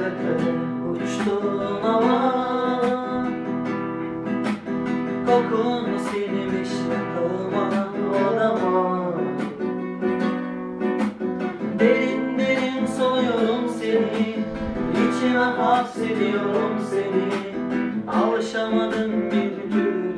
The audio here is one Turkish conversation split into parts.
göklerde uçtum ama Kokun silmiş yakılma odama Derin derin soyuyorum seni İçime hapsediyorum seni. Alışamadım bir türlü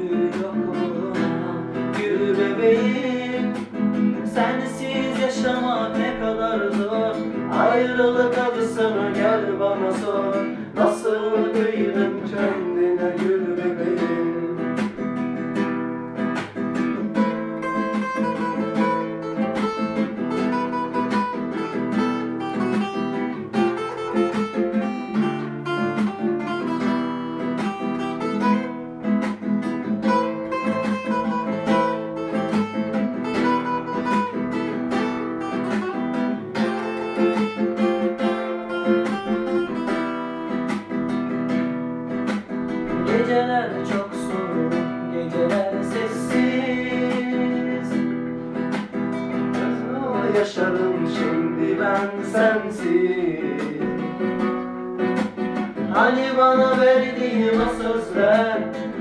Ayrılık acısını gel bana sor. Nasıl kıydın kendine Geceler çok soğuk, geceler sessiz. Nasıl yaşarım şimdi ben sensiz. Hani bana verdiğin o sözler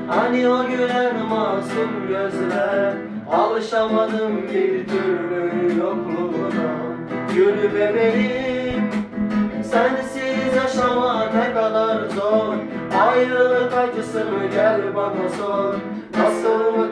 Hani o gülen masum gözler. Alışamadım bir türlü yokluğuna Gül bebeğim. Sensiz yaşamak ne kadar zor Ayrılık acısını gel bana sor Nasıl mı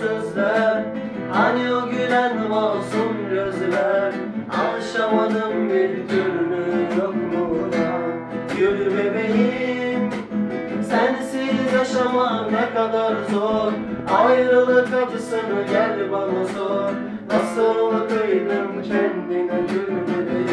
sözler. Hani o gülen masum gözler. Alışamadım bir türlü yokluğuna Gül bebeğim Sensiz yaşamak ne kadar zor. Ayrılık acısını gel bana sor. Nasıl kıydım kendine gül bebeğim